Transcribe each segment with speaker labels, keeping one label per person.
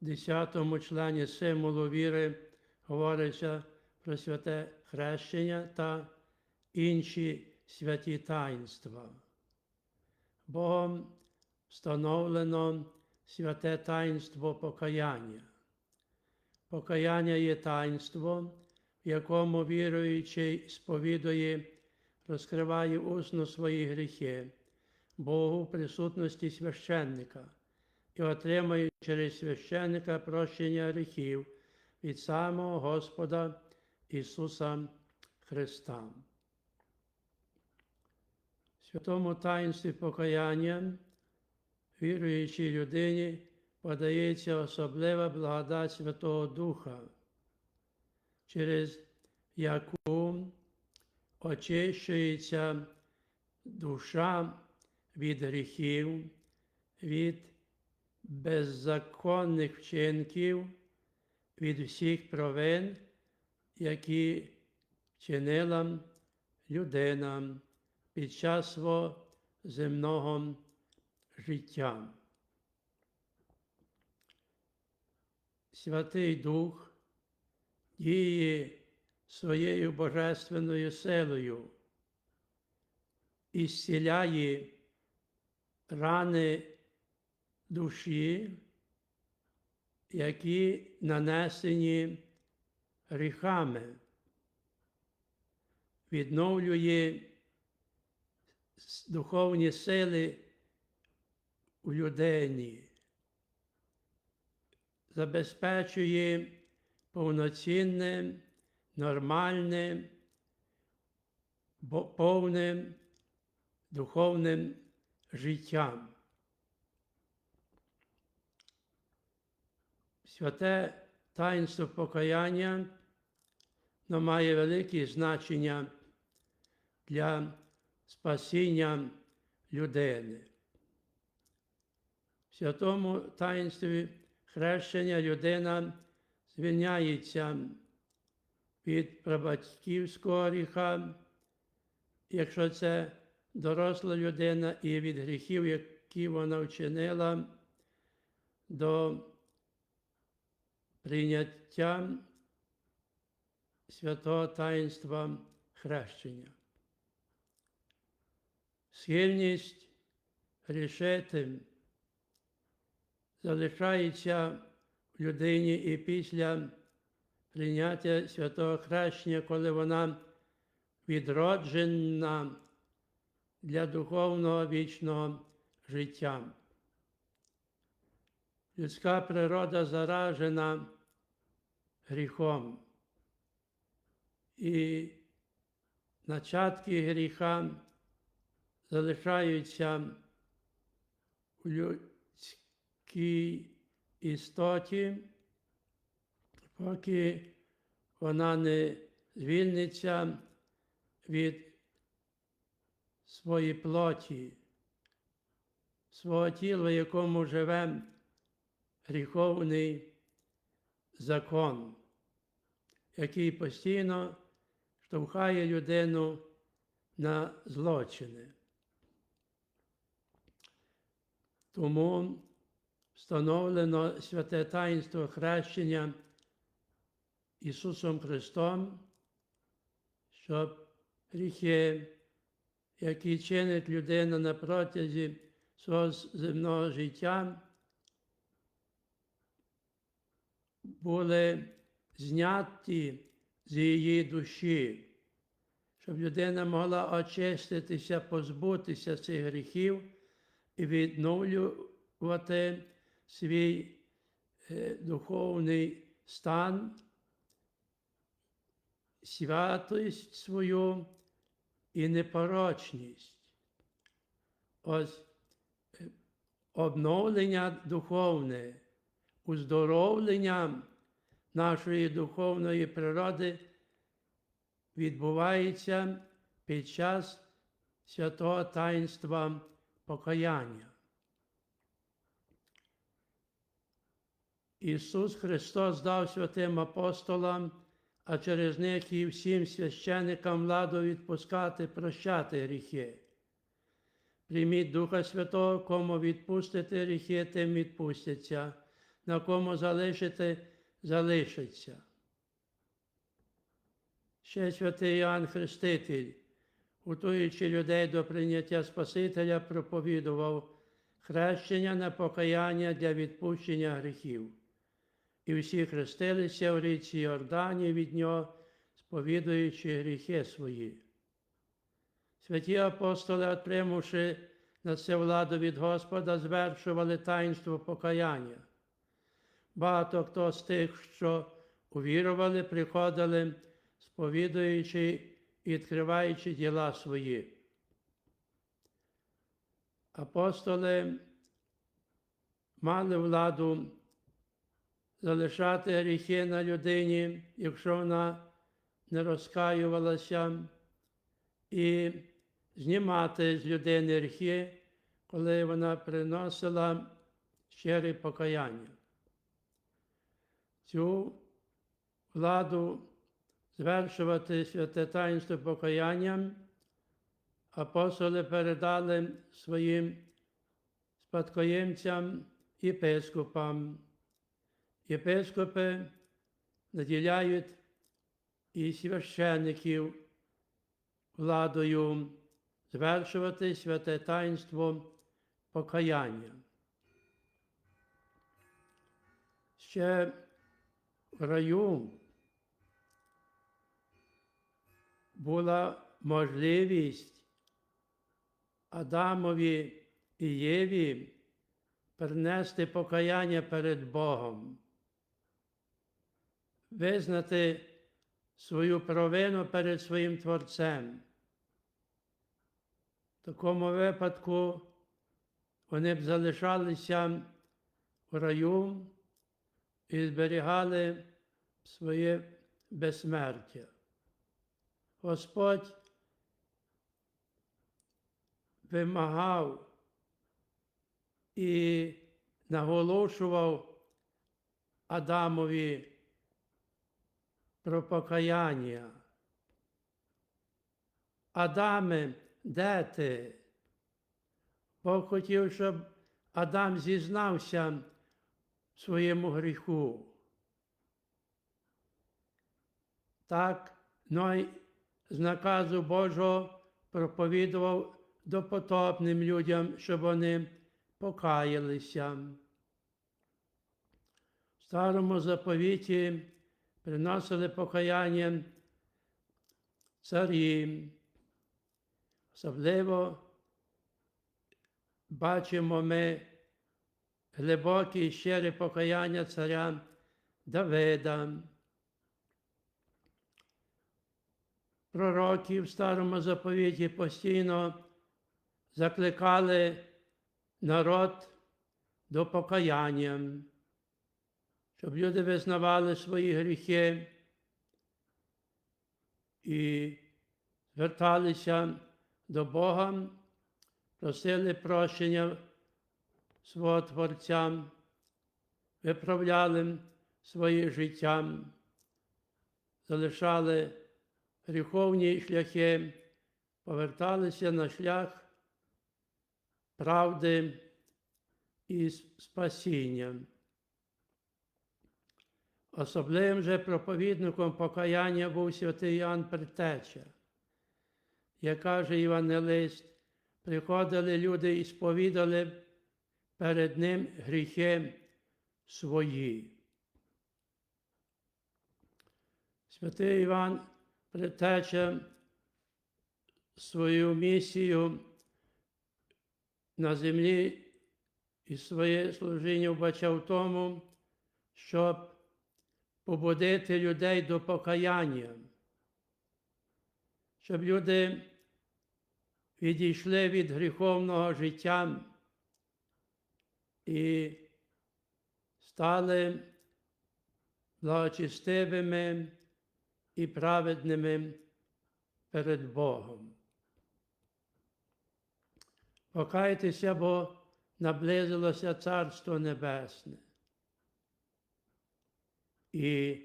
Speaker 1: десятому члені символу віри говориться про святе хрещення та інші святі таїнства. Богом встановлено святе таїнство покаяння. Покаяння є таїнство, в якому віруючий сповідує, розкриває усно свої гріхи Богу в присутності священника і отримує через священника прощення гріхів від самого Господа Ісуса Христа. В святому таїнстві покаяння віруючій людині подається особлива благодать Святого Духа, через яку очищується душа від гріхів, від беззаконних вчинків, від всіх провин, які чинила людина під час свого земного життя. Святий Дух діє своєю божественною силою і зціляє рани душі, які нанесені гріхами, відновлює духовні сили у людині, забезпечує повноцінне, нормальне, повним духовним життям. Святе таїнство покаяння воно має велике значення для спасіння людини. В святому таїнстві хрещення людина звільняється від прабатьківського гріха, якщо це доросла людина і від гріхів, які вона вчинила, до прийняття святого таїнства хрещення. Схильність грішити залишається в людині і після прийняття святого хрещення, коли вона відроджена для духовного вічного життя. Людська природа заражена гріхом. І начатки гріха залишаються у людській істоті, поки вона не звільниться від своєї плоті, свого тіла, в якому живе гріховний закон, який постійно штовхає людину на злочини. Тому встановлено святе таїнство хрещення Ісусом Христом, щоб гріхи, які чинить людина на протязі свого земного життя, були зняті з її душі, щоб людина могла очиститися, позбутися цих гріхів і відновлювати свій е, духовний стан, святість свою і непорочність. Ось е, обновлення духовне, уздоровлення нашої духовної природи відбувається під час святого таїнства покаяння. Ісус Христос дав святим апостолам, а через них і всім священикам владу відпускати, прощати гріхи. Прийміть Духа Святого, кому відпустите гріхи, тим відпустяться. На кому залишити, залишиться. Ще святий Іоанн Хреститель, готуючи людей до прийняття Спасителя, проповідував хрещення на покаяння для відпущення гріхів. І всі хрестилися в річці Йордані від нього, сповідуючи гріхи свої. Святі апостоли, отримавши на це владу від Господа, звершували таїнство покаяння. Багато хто з тих, що увірували, приходили, сповідуючи і відкриваючи діла свої. Апостоли мали владу залишати гріхи на людині, якщо вона не розкаювалася, і знімати з людини гріхи, коли вона приносила щире покаяння. Цю владу звершувати святе таїнство покаянням апостоли передали своїм спадкоємцям єпископам. Єпископи наділяють і священиків владою звершувати святе таїнство покаяння. Ще раю була можливість Адамові і Єві принести покаяння перед Богом, визнати свою провину перед своїм Творцем. В такому випадку вони б залишалися в раю і зберігали своє безсмертя. Господь вимагав і наголошував Адамові про покаяння. Адаме, де ти? Бог хотів, щоб Адам зізнався в своєму гріху. Так Ной з наказу Божого проповідував допотопним людям, щоб вони покаялися. В старому заповіті приносили покаяння царі. Особливо бачимо ми глибокі і щирі покаяння царя Давида. Пророки в старому заповіті постійно закликали народ до покаяння, щоб люди визнавали свої гріхи і зверталися до Бога, просили прощення свого Творця, виправляли своє життя, залишали гріховні шляхи, поверталися на шлях правди і спасіння. Особливим же проповідником покаяння був святий Іоанн Предтеча. Як каже Івангелист, приходили люди і сповідали перед ним гріхи свої. Святий Іван Предтеча свою місію на землі і своє служіння вбачав в тому, щоб побудити людей до покаяння, щоб люди відійшли від гріховного життя і стали благочестивими і праведними перед Богом. Покайтеся, бо наблизилося Царство Небесне. І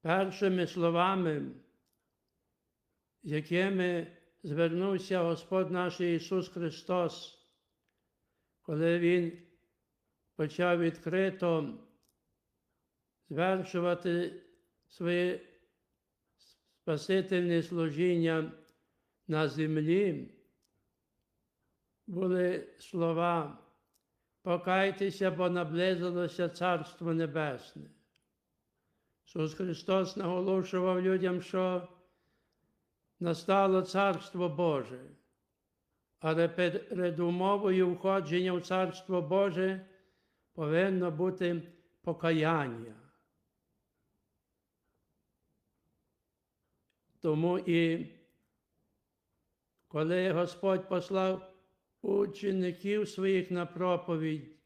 Speaker 1: першими словами, якими звернувся Господь наш Ісус Христос, коли Він почав відкрито звершувати своє спасительне служіння на землі, були слова Покайтеся, бо наблизилося Царство Небесне. Ісус Христос наголошував людям, що настало Царство Боже, але перед умовою входження в Царство Боже повинно бути покаяння. Тому і коли Господь послав учеників своїх на проповідь,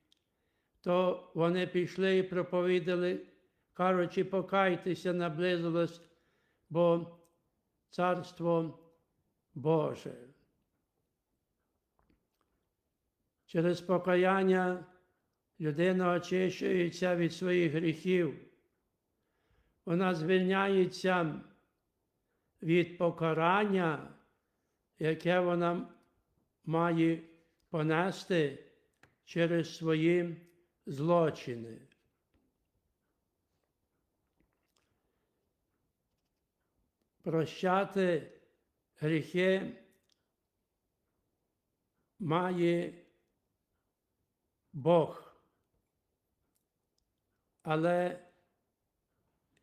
Speaker 1: то вони пішли і проповідали, кажучи, покайтеся, наблизилось, бо Царство Боже. Через покаяння людина очищується від своїх гріхів. Вона звільняється від покарання, яке вона має понести через свої злочини. Прощати гріхи має Бог. Але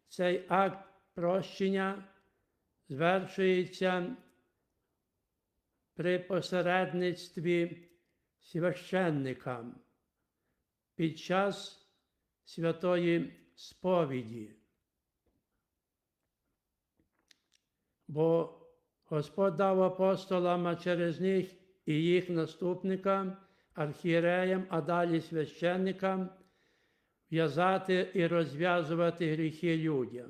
Speaker 1: цей акт прощення звершується при посередництві священника під час святої сповіді. Бо Господь дав апостолам, а через них і їх наступникам, архієреям, а далі священникам в'язати і розв'язувати гріхи людям.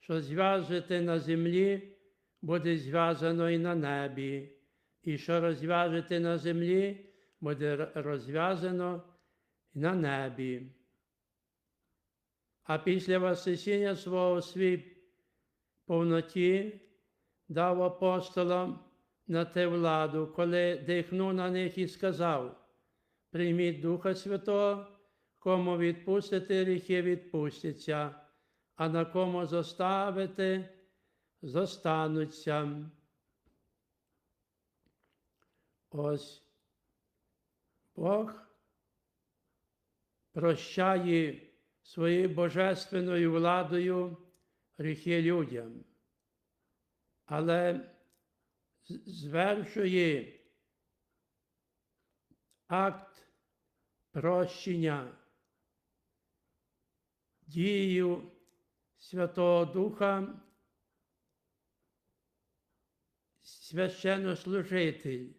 Speaker 1: Що зв'яжете на землі, буде зв'язано і на небі, і що розв'яжете на землі, буде розв'язано і на небі. А після Воскресіння свого свій повноті дав апостолам на те владу, коли дихнув на них і сказав: прийміть Духа Святого, кому відпустите гріхи, відпустяться, а на кому зоставите, зостануться. Ось Бог прощає своєю божественною владою гріхи людям, але звершує акт прощення дією Святого Духа, священнослужитель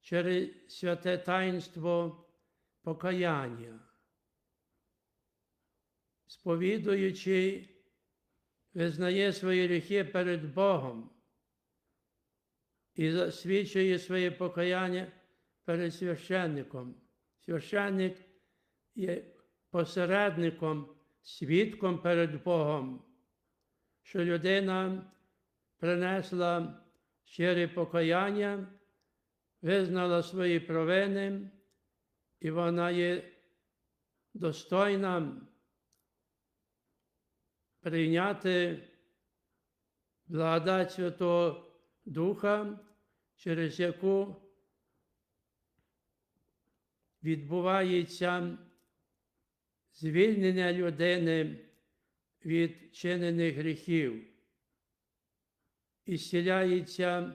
Speaker 1: через святе таїнство покаяння, сповідуючи, визнає свої гріхи перед Богом і засвідчує своє покаяння перед священником. Священник є посередником, свідком перед Богом, що людина принесла щире покаяння, визнала свої провини, і вона є достойна прийняти благодать Святого Духа, через яку відбувається звільнення людини від чинених гріхів, і зціляється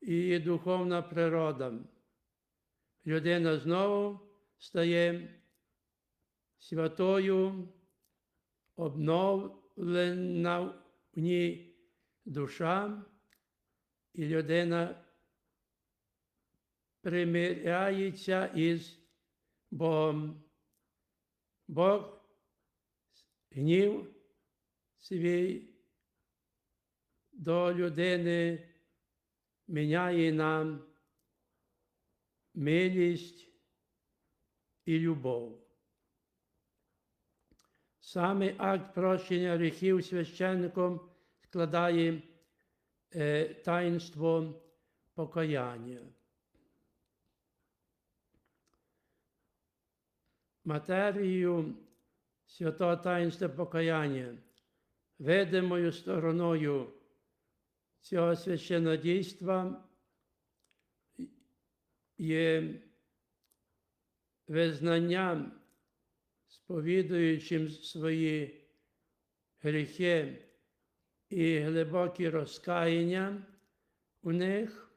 Speaker 1: її духовна природа. Людина знову стає святою, обновлена в ній душа, і людина примиряється із Богом. Бог гнів свій до людини міняє нам милість і любов. Саме акт прощення гріхів священником складає е, таїнство покаяння. Матерією святого таїнства покаяння, видимою стороною цього священодійства є визнанням, сповідуючим свої гріхи і глибокі розкаяння у них,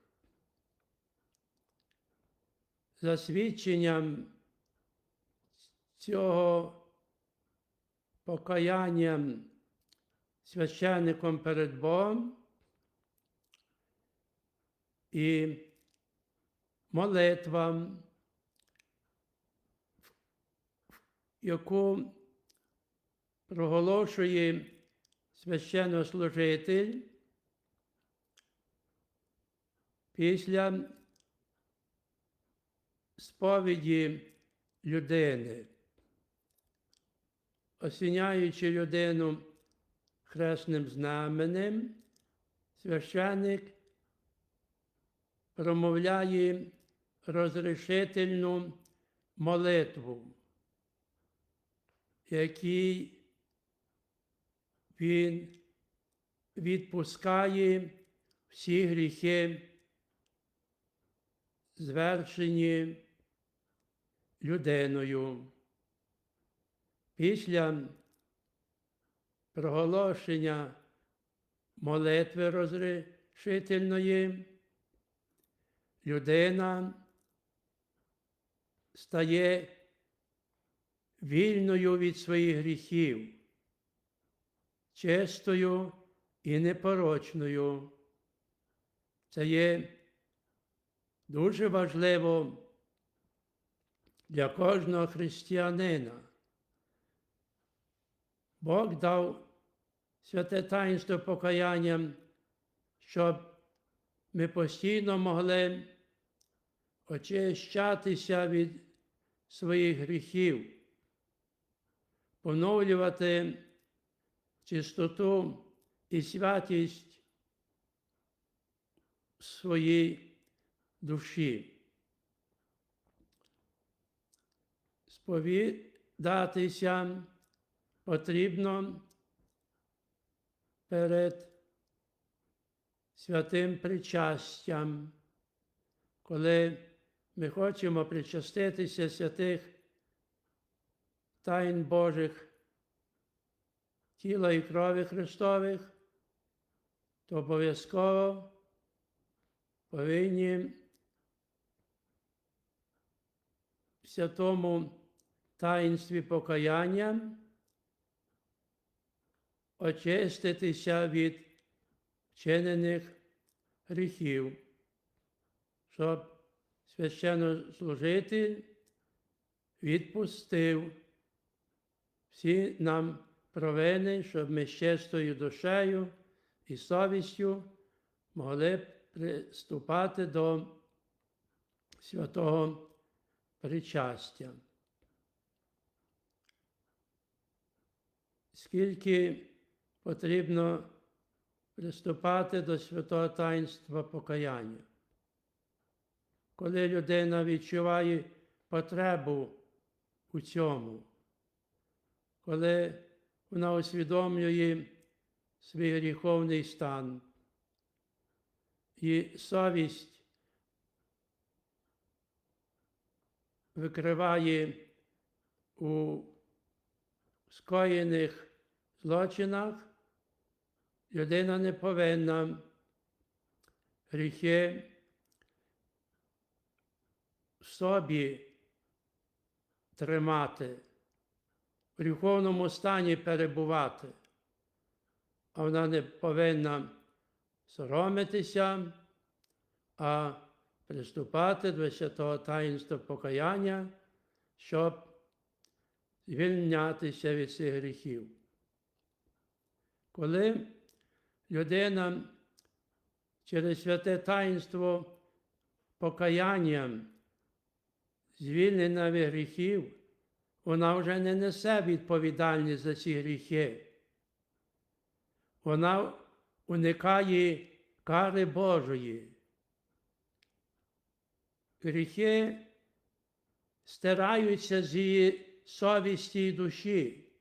Speaker 1: засвідченням цього покаянням священником перед Богом. І молитва, яку проголошує священнослужитель після сповіді людини, осіняючи людину хресним знаменем, священник промовляє розрішительну молитву, якій він відпускає всі гріхи, звершені людиною. Після проголошення молитви розрішительної людина стає вільною від своїх гріхів, чистою і непорочною. Це є дуже важливо для кожного християнина. Бог дав святе таїнство покаяння, щоб ми постійно могли очищатися від своїх гріхів, поновлювати чистоту і святість своїй душі. Сповідатися потрібно перед святим причастям, коли ми хочемо причаститися святих тайн Божих, тіла і крові Христових, то обов'язково повинні святому таїнстві покаяння очиститися від вчинених гріхів, щоб священнослужитель відпустив всі нам провини, щоб ми з чистою душею і совістю могли приступати до святого причастя. Скільки потрібно приступати до святого таїнства покаяння. Коли людина відчуває потребу у цьому, коли вона усвідомлює свій гріховний стан і совість викриває у скоєних злочинах, людина не повинна гріхи в собі тримати, в гріховному стані перебувати, а вона не повинна соромитися, а приступати до святого таїнства покаяння, щоб звільнятися від цих гріхів. Коли людина через святе таїнство покаяння звільнена від гріхів, вона вже не несе відповідальність за ці гріхи. Вона уникає кари Божої. Гріхи стираються з її совісті й душі,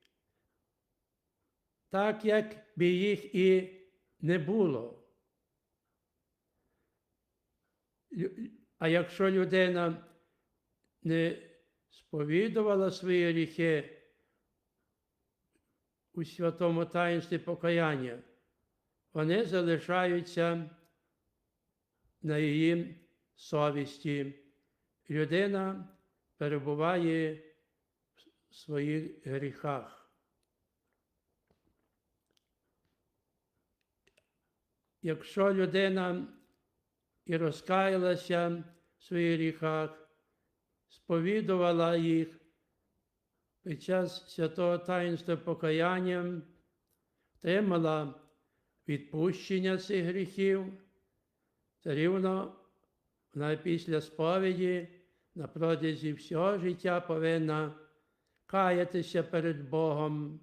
Speaker 1: так як би їх і не було. А якщо людина не сповідувала свої гріхи у святому таїнстві покаяння, вони залишаються на її совісті. Людина перебуває в своїх гріхах. Якщо людина і розкаялася в своїх гріхах, сповідувала їх під час святого таїнства покаяння, отримала відпущення цих гріхів, це рівно вона після сповіді на протязі всього життя повинна каятися перед Богом,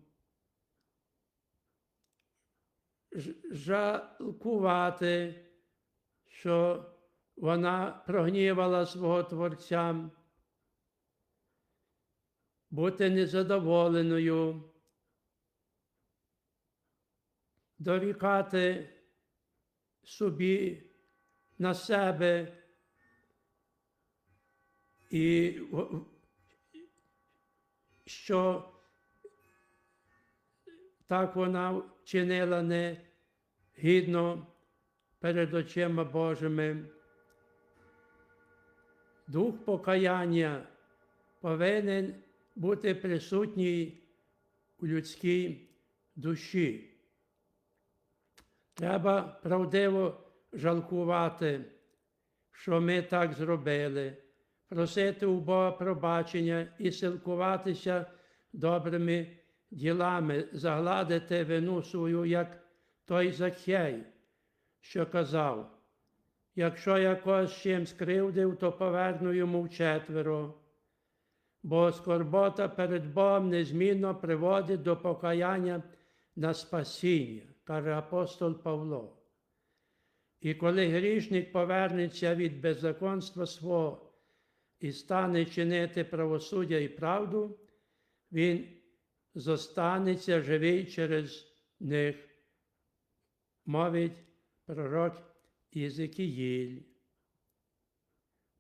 Speaker 1: жалкувати, що вона прогнівала свого Творця, бути незадоволеною, дорікати собі на себе. І що так вона чинила не гідно перед очима Божими. Дух покаяння повинен бути присутній у людській душі. Треба правдиво жалкувати, що ми так зробили, просити у Бога пробачення і силкуватися добрими ділами, загладити вину свою, як той Закхей, що казав, якщо я когось чим скривдив, то поверну йому вчетверо, бо скорбота перед Богом незмінно приводить до покаяння на спасіння, каже апостол Павло. І коли грішник повернеться від беззаконства свого і стане чинити правосуддя і правду, він зостанеться живий через них, мовить пророк Єзекіїль.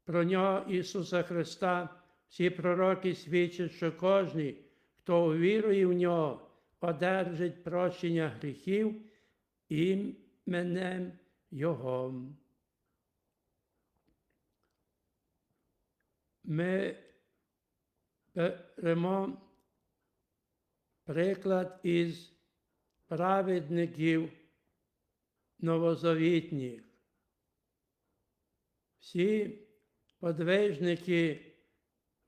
Speaker 1: Про нього Ісуса Христа всі пророки свідчать, що кожен, хто увірує в нього, одержить прощення гріхів іменем Його. Ми беремо приклад із праведників новозавітніх. Всі подвижники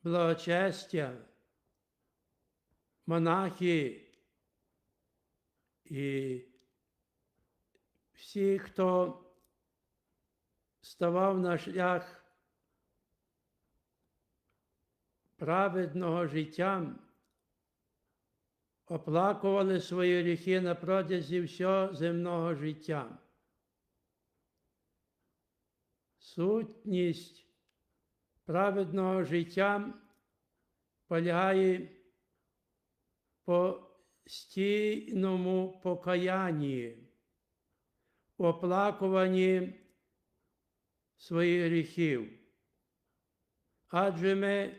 Speaker 1: благочестя, монахи і всі, хто ставав на шлях праведного життя, оплакували свої гріхи на протязі всього земного життя. Сутність праведного життя полягає по стійному покаянні, оплакуванні своїх гріхів. Адже ми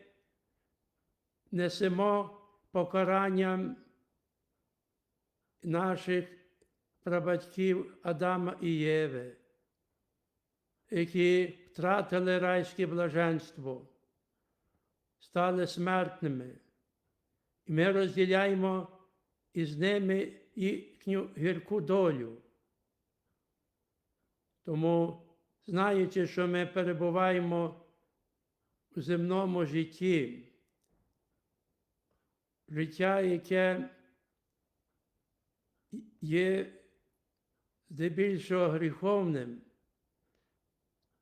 Speaker 1: несемо покаранням наших прабатьків Адама і Єви, які втратили райське блаженство, стали смертними. І ми розділяємо із ними їхню гірку долю. Тому, знаючи, що ми перебуваємо у земному житті, життя, яке є здебільшого гріховним,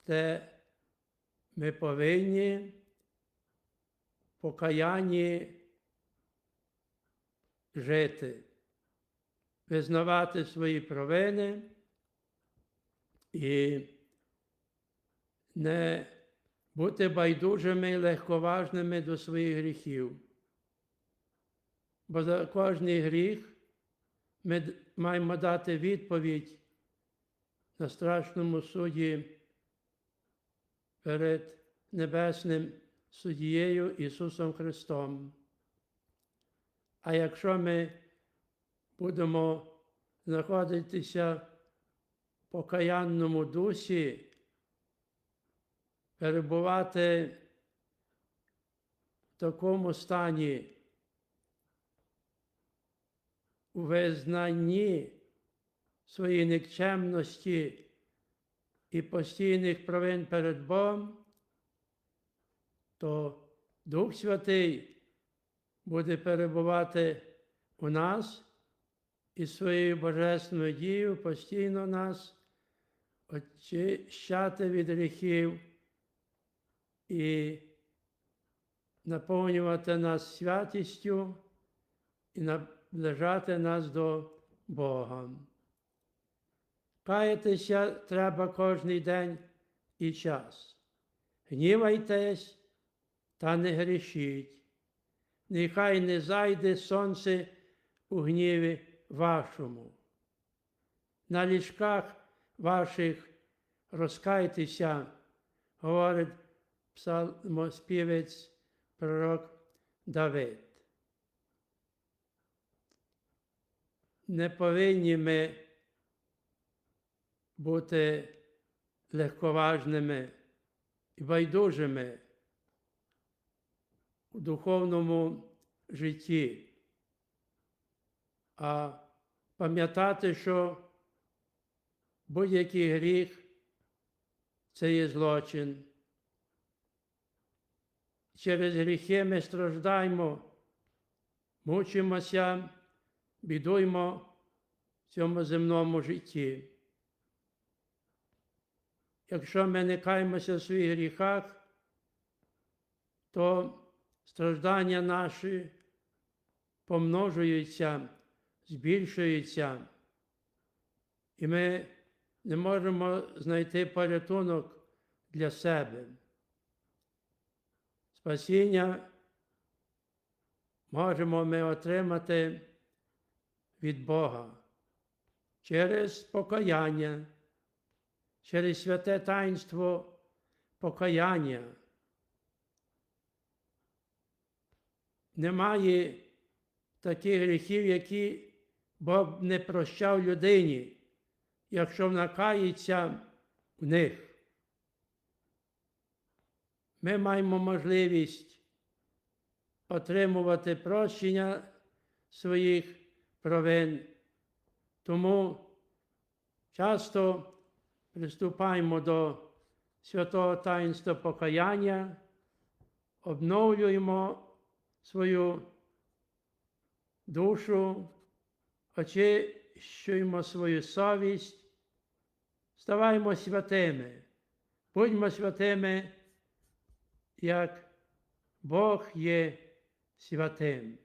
Speaker 1: те ми повинні покаянні жити, визнавати свої провини і не бути байдужими і легковажними до своїх гріхів. Бо за кожний гріх ми маємо дати відповідь на страшному суді перед Небесним суддєю Ісусом Христом. А якщо ми будемо знаходитися в покаянному дусі, перебувати в такому стані у визнанні своєї нікчемності і постійних провин перед Богом, то Дух Святий буде перебувати у нас і своєю божественною дією постійно нас очищати від гріхів і наповнювати нас святістю і наближати нас до Бога. Каятися треба кожний день і час. Гнівайтесь та не грішіть. Нехай не зайде сонце у гніві вашому. На ліжках ваших розкайтеся, говорить псалмоспівець пророк Давид. Не повинні ми бути легковажними і байдужими у духовному житті, а пам'ятати, що будь-який гріх це є злочин. Через гріхи ми страждаємо, мучимося, бідуємо в цьому земному житті. Якщо ми не каємося в своїх гріхах, то страждання наші помножуються, збільшуються, і ми не можемо знайти порятунок для себе. Спасіння можемо ми отримати від Бога через покаяння, через святе таїнство покаяння. Немає таких гріхів, які Бог не прощав людині, якщо вона кається в них. Ми маємо можливість отримувати прощення своїх провин. Тому часто приступаємо до святого таїнства покаяння, обновлюємо свою душу, очищуємо свою совість, ставаємо святими, будьмо святими, як Бог є святим.